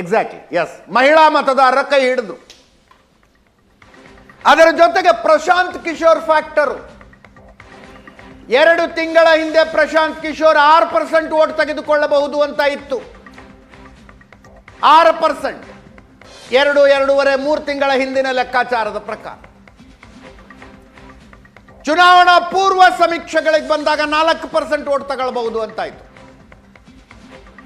Exactly S ಮಹಿಳಾ ಮತದಾರರ ಕೈ ಹಿಡಿದ್ರು ಅದರ ಜೊತೆಗೆ ಪ್ರಶಾಂತ್ ಕಿಶೋರ್ ಫ್ಯಾಕ್ಟರ್ ಎರಡು ತಿಂಗಳ ಹಿಂದೆ ಪ್ರಶಾಂತ್ ಕಿಶೋರ್ ಆರು ಪರ್ಸೆಂಟ್ ಓಟ್ ತೆಗೆದುಕೊಳ್ಳಬಹುದು ಅಂತ ಇತ್ತು. ಆರು ಪರ್ಸೆಂಟ್ ಎರಡು, ಎರಡೂವರೆ, ಮೂರು ತಿಂಗಳ ಹಿಂದಿನ ಲೆಕ್ಕಾಚಾರದ ಪ್ರಕಾರ. ಚುನಾವಣಾ ಪೂರ್ವ ಸಮೀಕ್ಷೆಗಳಿಗೆ ಬಂದಾಗ ನಾಲ್ಕು ಪರ್ಸೆಂಟ್ ಓಟ್ ತಗೊಳ್ಬಹುದು ಅಂತಾಯ್ತು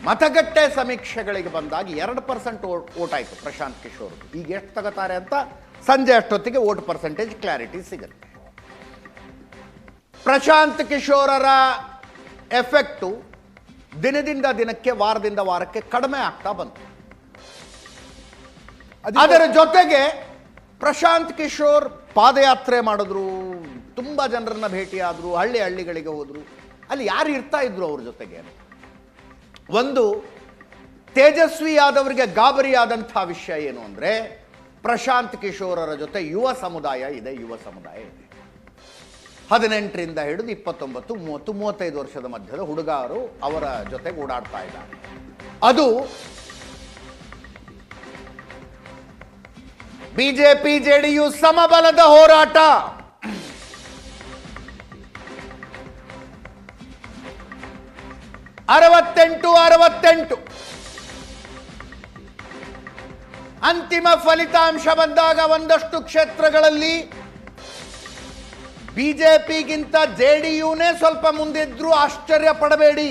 ಮತಗಟ್ಟೆ ಸಮೀಕ್ಷೆಗಳಿಗೆ ಬಂದಾಗ ಎರಡು ಪರ್ಸೆಂಟ್ ಓಟ್ ಆಯ್ತು ಪ್ರಶಾಂತ್ ಕಿಶೋರ್. ಈಗ ಎಷ್ಟು ತಗೋತಾರೆ ಅಂತ ಸಂಜೆ ಅಷ್ಟೊತ್ತಿಗೆ ಓಟ್ ಪರ್ಸೆಂಟೇಜ್ ಕ್ಲಾರಿಟಿ ಸಿಗುತ್ತೆ. ಪ್ರಶಾಂತ್ ಕಿಶೋರರ ಎಫೆಕ್ಟು ದಿನದಿಂದ ದಿನಕ್ಕೆ ವಾರದಿಂದ ವಾರಕ್ಕೆ ಕಡಿಮೆ ಆಗ್ತಾ ಬಂತು. ಅದರ ಜೊತೆಗೆ ಪ್ರಶಾಂತ್ ಕಿಶೋರ್ ಪಾದಯಾತ್ರೆ ಮಾಡಿದ್ರು ತುಂಬ ಜನರನ್ನ ಭೇಟಿಯಾದರು ಹಳ್ಳಿ ಹಳ್ಳಿಗಳಿಗೆ ಹೋದ್ರು. ಅಲ್ಲಿ ಯಾರು ಇರ್ತಾ ಇದ್ರು ಅವ್ರ ಜೊತೆಗೆ? ಒಂದು ತೇಜಸ್ವಿಯಾದವರಿಗೆ ಗಾಬರಿಯಾದಂಥ ವಿಷಯ ಏನು ಅಂದರೆ ಪ್ರಶಾಂತ್ ಕಿಶೋರರ ಜೊತೆ ಯುವ ಸಮುದಾಯ ಇದೆ, ಯುವ ಸಮುದಾಯ ಇದೆ. ಹದಿನೆಂಟರಿಂದ ಹಿಡಿದು ಇಪ್ಪತ್ತೊಂಬತ್ತು, ಮೂವತ್ತು, ಮೂವತ್ತೈದು ವರ್ಷದ ಮಧ್ಯದ ಹುಡುಗರು ಅವರ ಜೊತೆ ಓಡಾಡ್ತಾ ಇದ್ದಾರೆ. ಅದು ಬಿಜೆಪಿ, ಜೆಡಿಯು ಸಮಬಲದ ಹೋರಾಟ. ಅರವತ್ತೆಂಟು ಅರವತ್ತೆಂಟು. ಅಂತಿಮ ಫಲಿತಾಂಶ ಬಂದಾಗ ಒಂದಷ್ಟು ಕ್ಷೇತ್ರಗಳಲ್ಲಿ ಬಿಜೆಪಿಗಿಂತ ಜೆಡಿಯುನೇ ಸ್ವಲ್ಪ ಮುಂದಿದ್ರೂ ಆಶ್ಚರ್ಯ ಪಡಬೇಡಿ.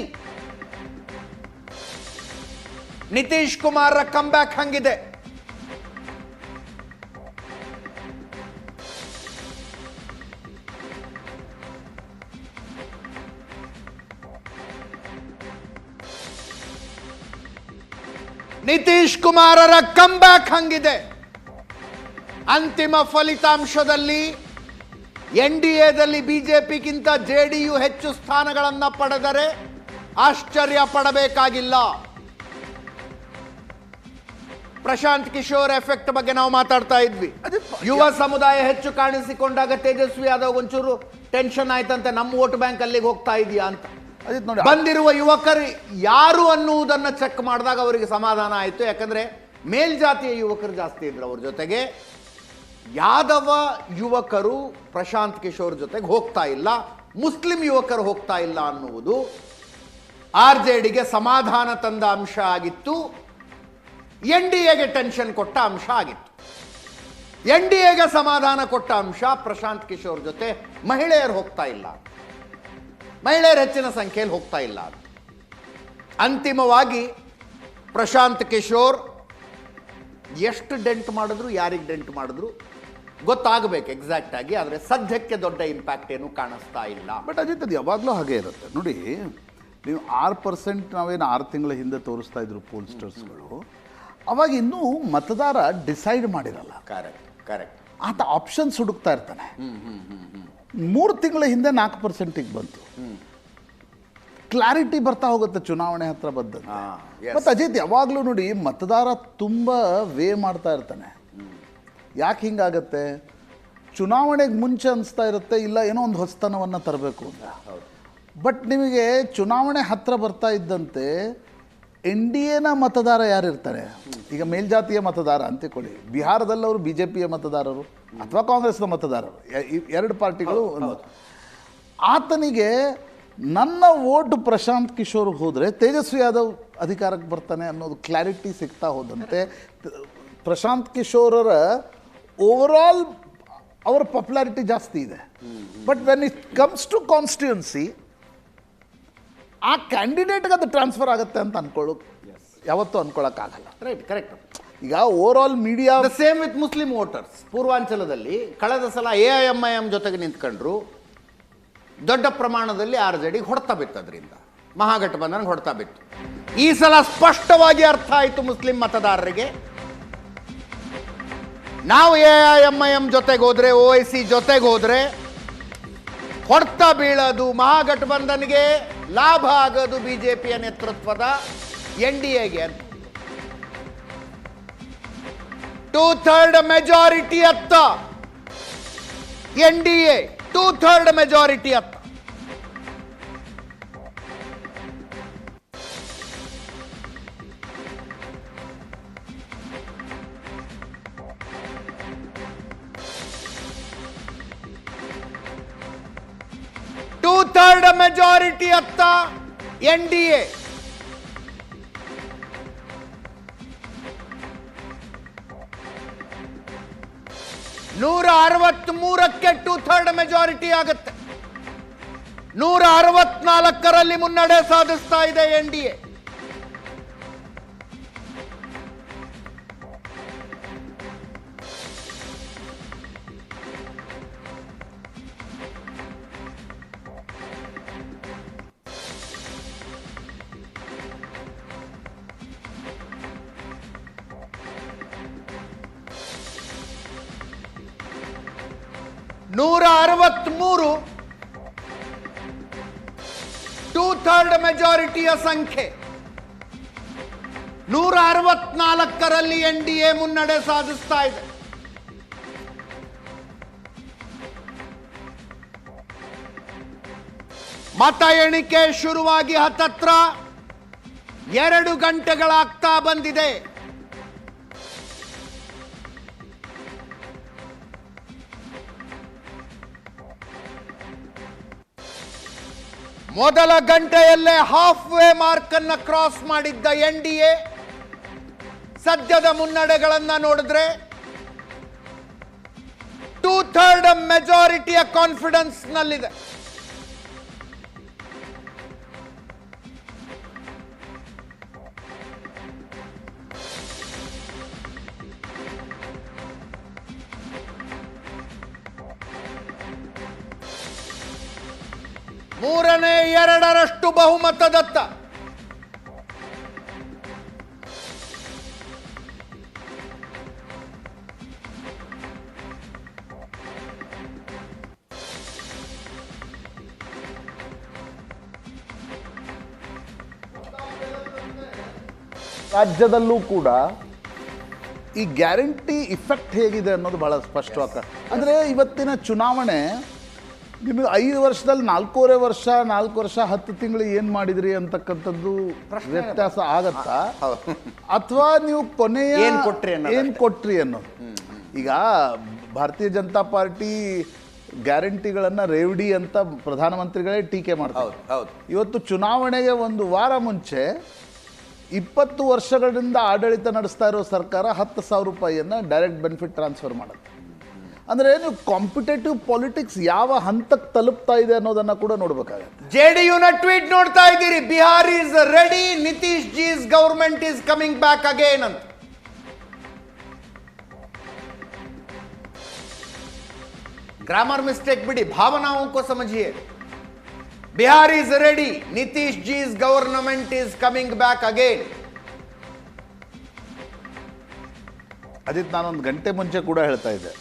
ನಿತೀಶ್ ಕುಮಾರ್ ಕಂಬ್ಯಾಕ್ ಹಂಗಿದೆ. ನಿತೀಶ್ ಕುಮಾರರ ಕಂಬ್ಯಾಕ್ ಹಂಗಿದೆ. ಅಂತಿಮ ಫಲಿತಾಂಶದಲ್ಲಿ ಎನ್ ಡಿ ಎದಲ್ಲಿ ಬಿಜೆಪಿಗಿಂತ ಜೆ ಡಿ ಯು ಹೆಚ್ಚು ಸ್ಥಾನಗಳನ್ನು ಪಡೆದರೆ ಆಶ್ಚರ್ಯ ಪಡಬೇಕಾಗಿಲ್ಲ. ಪ್ರಶಾಂತ್ ಕಿಶೋರ್ ಎಫೆಕ್ಟ್ ಬಗ್ಗೆ ನಾವು ಮಾತಾಡ್ತಾ ಇದ್ವಿ. ಯುವ ಸಮುದಾಯ ಹೆಚ್ಚು ಕಾಣಿಸಿಕೊಂಡಾಗ ತೇಜಸ್ವಿ ಯಾದವ್ ಒಂಚೂರು ಟೆನ್ಷನ್ ಆಯ್ತಂತೆ ನಮ್ಮ ವೋಟ್ ಬ್ಯಾಂಕ್ ಅಲ್ಲಿಗೆ ಹೋಗ್ತಾ ಇದೆಯಾ ಅಂತ. ನೋಡಿ, ಬಂದಿರುವ ಯುವಕರು ಯಾರು ಅನ್ನುವುದನ್ನು ಚೆಕ್ ಮಾಡಿದಾಗ ಅವರಿಗೆ ಸಮಾಧಾನ ಆಯಿತು. ಯಾಕಂದರೆ ಮೇಲ್ಜಾತಿಯ ಯುವಕರು ಜಾಸ್ತಿ ಇದ್ರು ಅವ್ರ ಜೊತೆಗೆ. ಯಾದವ ಯುವಕರು ಪ್ರಶಾಂತ್ ಕಿಶೋರ್ ಜೊತೆಗೆ ಹೋಗ್ತಾ ಇಲ್ಲ. ಮುಸ್ಲಿಂ ಯುವಕರು ಹೋಗ್ತಾ ಇಲ್ಲ ಅನ್ನುವುದು ಆರ್ ಜೆ ಡಿಗೆ ಸಮಾಧಾನ ತಂದ ಅಂಶ ಆಗಿತ್ತು. ಎನ್ ಡಿ ಎಗೆ ಟೆನ್ಷನ್ ಕೊಟ್ಟ ಅಂಶ ಆಗಿತ್ತು. ಎನ್ ಡಿ ಎಗೆ ಸಮಾಧಾನ ಕೊಟ್ಟ ಅಂಶ ಪ್ರಶಾಂತ್ ಕಿಶೋರ್ ಜೊತೆ ಮಹಿಳೆಯರು ಹೋಗ್ತಾ ಇಲ್ಲ. ಮಹಿಳೆಯರು ಹೆಚ್ಚಿನ ಸಂಖ್ಯೆಯಲ್ಲಿ ಹೋಗ್ತಾ ಇಲ್ಲ ಅಂತ. ಅಂತಿಮವಾಗಿ ಪ್ರಶಾಂತ್ ಕಿಶೋರ್ ಎಷ್ಟು ಡೆಂಟ್ ಮಾಡಿದ್ರು ಯಾರಿಗೆ ಡೆಂಟ್ ಮಾಡಿದ್ರು ಗೊತ್ತಾಗಬೇಕು ಎಕ್ಸಾಕ್ಟ್ ಆಗಿ ಆದರೆ ಸದ್ಯಕ್ಕೆ ದೊಡ್ಡ ಇಂಪ್ಯಾಕ್ಟ್ ಏನು ಕಾಣಿಸ್ತಾ ಇಲ್ಲ. ಬಟ್ ಅಜಿತ್ ಅದು ಯಾವಾಗಲೂ ಹಾಗೆ ಇರುತ್ತೆ. ನೋಡಿ ನೀವು ಆರು ಪರ್ಸೆಂಟ್ ನಾವೇನು ಆರು ತಿಂಗಳ ಹಿಂದೆ ತೋರಿಸ್ತಾ ಇದ್ರು ಪೋಲ್ಸ್ಟರ್ಸ್ಗಳು ಅವಾಗ ಇನ್ನೂ ಮತದಾರ ಡಿಸೈಡ್ ಮಾಡಿರಲ್ಲ. ಕರೆಕ್ಟ್ ಕರೆಕ್ಟ್ ಆತ ಆಪ್ಷನ್ಸ್ ಹುಡುಕ್ತಾ ಇರ್ತಾನೆ. ಮೂರು ತಿಂಗಳ ಹಿಂದೆ ನಾಲ್ಕು ಪರ್ಸೆಂಟಿಗೆ ಬಂತು. ಕ್ಲಾರಿಟಿ ಬರ್ತಾ ಹೋಗುತ್ತೆ ಚುನಾವಣೆ ಹತ್ರ ಬಂದಂತೆ. ಮತ್ತೆ ಅಜಿತ್ ಯಾವಾಗಲೂ ನೋಡಿ ಮತದಾರ ತುಂಬ ವೇ ಮಾಡ್ತಾ ಇರ್ತಾನೆ. ಯಾಕೆ ಹಿಂಗಾಗತ್ತೆ? ಚುನಾವಣೆಗೆ ಮುಂಚೆ ಅನಿಸ್ತಾ ಇರುತ್ತೆ ಇಲ್ಲ ಏನೋ ಒಂದು ಹೊಸತನವನ್ನು ತರಬೇಕು ಅಂತ. ಬಟ್ ನಿಮಗೆ ಚುನಾವಣೆ ಹತ್ರ ಬರ್ತಾ ಇದ್ದಂತೆ ಎನ್ ಡಿ ಎನ ಮತದಾರ ಯಾರಿರ್ತಾರೆ ಈಗ ಮೇಲ್ಜಾತಿಯ ಮತದಾರ ಅಂತಿಕೊಳ್ಳಿ. ಬಿಹಾರದಲ್ಲಿ ಅವರು ಬಿ ಜೆ ಪಿಯ ಮತದಾರರು ಅಥವಾ ಕಾಂಗ್ರೆಸ್ನ ಮತದಾರರು. ಎರಡು ಪಾರ್ಟಿಗಳು ಆತನಿಗೆ ನನ್ನ ವೋಟ್ ಪ್ರಶಾಂತ್ ಕಿಶೋರ್ ಹೋದರೆ ತೇಜಸ್ವಿ ಯಾದವ್ ಅಧಿಕಾರಕ್ಕೆ ಬರ್ತಾನೆ ಅನ್ನೋದು ಕ್ಲಾರಿಟಿ ಸಿಗ್ತಾ ಹೋದಂತೆ. ಪ್ರಶಾಂತ್ ಕಿಶೋರರ ಓವರಾಲ್ ಅವರ ಪಾಪ್ಯುಲಾರಿಟಿ ಜಾಸ್ತಿ ಇದೆ. But when it comes to constituency ಆ ಕ್ಯಾಂಡಿಡೇಟ್ಗೆ ಅದು ಟ್ರಾನ್ಸ್ಫರ್ ಆಗುತ್ತೆ ಅಂತ ಅನ್ಕೊಳ್ಳೋ ಯಾವತ್ತೂ ಅನ್ಕೊಳ್ಳೋಕ್ಕಾಗಲ್ಲ. ರೈಟ್ ಕರೆಕ್ಟ್ ಈಗ over all media same with Muslim voters ಪೂರ್ವಾಂಚಲದಲ್ಲಿ ಕಳೆದ ಸಲ A I M I M ಜೊತೆಗೆ ನಿಂತ್ಕೊಂಡ್ರು. ದೊಡ್ಡ ಪ್ರಮಾಣದಲ್ಲಿ ಆರ್ ಜೆ ಡಿ ಹೊಡ್ತಾ ಬಿತ್ತು ಅದರಿಂದ. ಮಹಾಗಠಬಂಧನ್ಗೆ ಹೊಡ್ತಾ ಬಿತ್ತು. ಈ ಸಲ ಸ್ಪಷ್ಟವಾಗಿ ಅರ್ಥ ಆಯಿತು ಮುಸ್ಲಿಂ ಮತದಾರರಿಗೆ. ನಾವು A I M I M ಜೊತೆಗೆ ಹೋದ್ರೆ ಓ ಐ ಸಿ ಜೊತೆಗೆ ಹೋದ್ರೆ ಹೊಡ್ತಾ ಬೀಳೋದು ಮಹಾಗಠಬಂಧನ್ಗೆ ಲಾಭ ಆಗೋದು ಬಿಜೆಪಿಯ ನೇತೃತ್ವದ ಎನ್ ಡಿ ಎಗೆ ಟೂ ಥರ್ಡ್ ಮೆಜಾರಿಟಿ ಅತ್ತ N D A two third majority ಅತ್ತ. ಥರ್ಡ್ ಮೆಜಾರಿಟಿ ಅತ್ತ ಎನ್ ಡಿ ಎ ನೂರ ಅರವತ್ತ್ ಮೂರಕ್ಕೆ ಟು ಥರ್ಡ್ ಮೆಜಾರಿಟಿ ಆಗುತ್ತೆ. ನೂರ ಅರವತ್ನಾಲ್ಕರಲ್ಲಿ ಮುನ್ನಡೆ ಸಾಧಿಸ್ತಾ ಇದೆ ಎನ್ ಡಿ ಎ ನೂರ ಅರವತ್ಮೂರು ಟೂ ಥರ್ಡ್ ಮೆಜಾರಿಟಿಯ ಸಂಖ್ಯೆ. ನೂರ ಅರವತ್ನಾಲ್ಕರಲ್ಲಿ ಎನ್ ಡಿ ಎ ಮುನ್ನಡೆ ಸಾಧಿಸ್ತಾ ಇದೆ. ಮತ ಎಣಿಕೆ ಶುರುವಾಗಿ ಹತ್ತತ್ರ ಎರಡು ಗಂಟೆಗಳಾಗ್ತಾ ಬಂದಿದೆ. ಮೊದಲ ಗಂಟೆಯಲ್ಲೇ ಹಾಫ್ ವೇ ಮಾರ್ಕ್ ಅನ್ನ ಕ್ರಾಸ್ ಮಾಡಿದ್ದ ಎನ್ ಡಿ ಎ. ಸದ್ಯದ ಮುನ್ನಡೆಗಳನ್ನ ನೋಡಿದ್ರೆ ಟೂ ಥರ್ಡ್ ಮೆಜಾರಿಟಿಯ ಕಾನ್ಫಿಡೆನ್ಸ್ ನಲ್ಲಿದೆ. ಮೂರನೇ ಎರಡರಷ್ಟು ಬಹುಮತದತ್ತ. ರಾಜ್ಯದಲ್ಲೂ ಕೂಡ ಈ ಗ್ಯಾರಂಟಿ ಇಫೆಕ್ಟ್ ಹೇಗಿದೆ ಅನ್ನೋದು ಬಹಳ ಸ್ಪಷ್ಟವಾಗ ಅಂದರೆ ಇವತ್ತಿನ ಚುನಾವಣೆ ನಿಮಗೆ ಐದು ವರ್ಷದಲ್ಲಿ ನಾಲ್ಕೂವರೆ ವರ್ಷ ನಾಲ್ಕು ವರ್ಷ ಹತ್ತು ತಿಂಗಳು ಏನು ಮಾಡಿದ್ರಿ ಅಂತಕ್ಕಂಥದ್ದು ವ್ಯತ್ಯಾಸ ಆಗತ್ತಾ? ಅಥವಾ ನೀವು ಕೊನೆಯ ಏನು ಕೊಟ್ರಿ ಅನ್ನೋದು? ಈಗ ಭಾರತೀಯ ಜನತಾ ಪಾರ್ಟಿ ಗ್ಯಾರಂಟಿಗಳನ್ನ ರೇವಡಿ ಅಂತ ಪ್ರಧಾನಮಂತ್ರಿಗಳೇ ಟೀಕೆ ಮಾಡ್ತಾರೆ. ಹೌದು ಹೌದು. ಇವತ್ತು ಚುನಾವಣೆಗೆ ಒಂದು ವಾರ ಮುಂಚೆ ಇಪ್ಪತ್ತು ವರ್ಷಗಳಿಂದ ಆಡಳಿತ ನಡೆಸ್ತಾ ಇರೋ ಸರ್ಕಾರ ಹತ್ತು ಸಾವಿರ ರೂಪಾಯಿಯನ್ನು ಡೈರೆಕ್ಟ್ ಬೆನಿಫಿಟ್ ಟ್ರಾನ್ಸ್ಫರ್ ಮಾಡುತ್ತೆ. ಅಂದ್ರೆ ನೀವು ಕಾಂಪಿಟೇಟಿವ್ ಪಾಲಿಟಿಕ್ಸ್ ಯಾವ ಹಂತಕ್ಕೆ ತಲುಪ್ತಾ ಇದೆ ಅನ್ನೋದನ್ನ ಕೂಡ ನೋಡಬೇಕಾಗುತ್ತೆ. ಜೆ ಡಿ ಯುನ ಟ್ವೀಟ್ ನೋಡ್ತಾ ಇದ್ದೀರಿ. Bihar is ready Nitish ji's government is coming back again ಅಂತ. ಗ್ರಾಮರ್ ಮಿಸ್ಟೇಕ್ ಬಿಡಿ. ಭಾವನಾಂಕೋ ಸಮಜಿಯೇ Bihar is ready Nitish ji's government is coming back again ಅದಕ್ಕೆ ನಾನೊಂದು ಗಂಟೆ ಮುಂಚೆ ಕೂಡ ಹೇಳ್ತಾ ಇದ್ದೆ.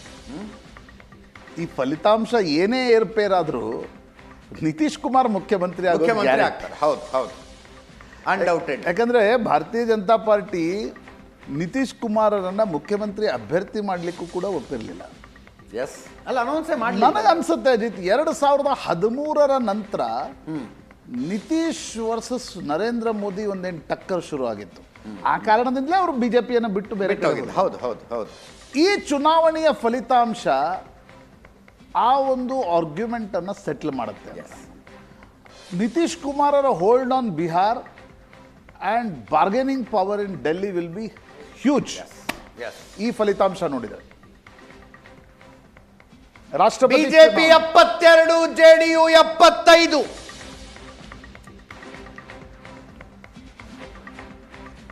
ಈ ಫಲಿತಾಂಶ ಏನೇ ಏರ್ಪೇರಾದರೂ ನಿತೀಶ್ ಕುಮಾರ್ ಮುಖ್ಯಮಂತ್ರಿ ಮುಖ್ಯಮಂತ್ರಿ. ಆಗ್ತಾರೆ. ಹೌದು ಹೌದು. ಅನ್ಡೌಟೆಡ್ ಯಾಕಂದ್ರೆ ಭಾರತೀಯ ಜನತಾ ಪಾರ್ಟಿ ನಿತೀಶ್ ಕುಮಾರರನ್ನ ಮುಖ್ಯಮಂತ್ರಿ ಅಭ್ಯರ್ಥಿ ಮಾಡಲಿಕ್ಕೂ ಕೂಡ ಒಪ್ಪಿರಲಿಲ್ಲ. ಎಸ್ ಅಲ್ಲ ಅನೌನ್ಸೇ ಮಾಡಿ ನನಗೆ ಅನ್ಸುತ್ತೆ ಅಜಿತ್ ಎರಡು ಸಾವಿರದ ಹದಿಮೂರರ ನಂತರ ನಿತೀಶ್ ವರ್ಸಸ್ ನರೇಂದ್ರ ಮೋದಿ ಒಂದೇನು ಟಕ್ಕರ್ ಶುರು ಆಗಿತ್ತು. ಆ ಕಾರಣದಿಂದಲೇ ಅವರು ಬಿಜೆಪಿಯನ್ನು ಬಿಟ್ಟು ಬೇರೆ ಹೌದು ಹೌದು ಹೌದು. ಈ ಚುನಾವಣೆಯ ಫಲಿತಾಂಶ ಆ ಒಂದು ಆರ್ಗ್ಯುಮೆಂಟ್ ಅನ್ನು ಸೆಟ್ಲ್ ಮಾಡುತ್ತೆ. Nitish ಕುಮಾರರ hold on Bihar and bargaining power in Delhi will be huge ಈ ಫಲಿತಾಂಶ ನೋಡಿದರೆ. ರಾಷ್ಟ್ರ ಬಿಜೆಪಿ ಎಪ್ಪತ್ತೆರಡು ಜೆಡಿಯು ಎಪ್ಪತ್ತೈದು.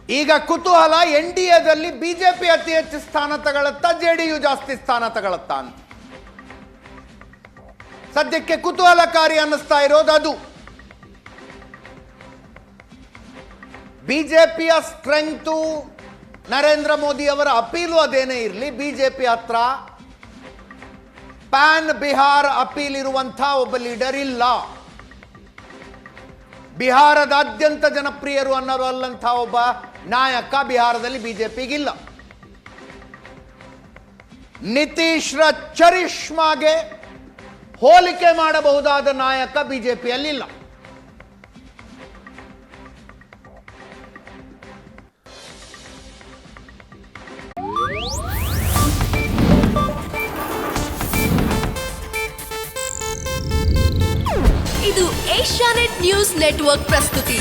ಈಗ ಕುತೂಹಲ ಎನ್ ಡಿ ಎದಲ್ಲಿ ಬಿಜೆಪಿ ಅತಿ ಹೆಚ್ಚು ಸ್ಥಾನ ತಗೊಳತ್ತಾ ಜೆಡಿಯು ಜಾಸ್ತಿ ಸ್ಥಾನ ತಗೊಳತ್ತಾ ಸದ್ಯಕ್ಕೆ ಕುತೂಹಲಕಾರಿ ಅನ್ನಿಸ್ತಾ ಇರೋದು ಅದು. ಬಿಜೆಪಿಯ ಸ್ಟ್ರೆಂಗ್ತು ನರೇಂದ್ರ ಮೋದಿ ಅವರ ಅಪೀಲು ಅದೇನೇ ಇರಲಿ, ಬಿಜೆಪಿ ಹತ್ರ ಪ್ಯಾನ್ ಬಿಹಾರ್ ಅಪೀಲ್ ಇರುವಂಥ ಒಬ್ಬ ಲೀಡರ್ ಇಲ್ಲ. ಬಿಹಾರದಾದ್ಯಂತ ಜನಪ್ರಿಯರು ಅನ್ನೋರಲ್ಲಂಥ ಒಬ್ಬ ನಾಯಕ ಬಿಹಾರದಲ್ಲಿ ಬಿಜೆಪಿಗಿಲ್ಲ. ನಿತೀಶ್ರ ಚರಿಷ್ಮಾಗೆ ಹೋಲಿಕೆ ಮಾಡಬಹುದಾದ ನಾಯಕ ಬಿಜೆಪಿಯಲ್ಲಿಲ್ಲ. ಇದು ಏಷ್ಯಾನೆಟ್ ನ್ಯೂಸ್ ನೆಟ್ವರ್ಕ್ ಪ್ರಸ್ತುತಿ.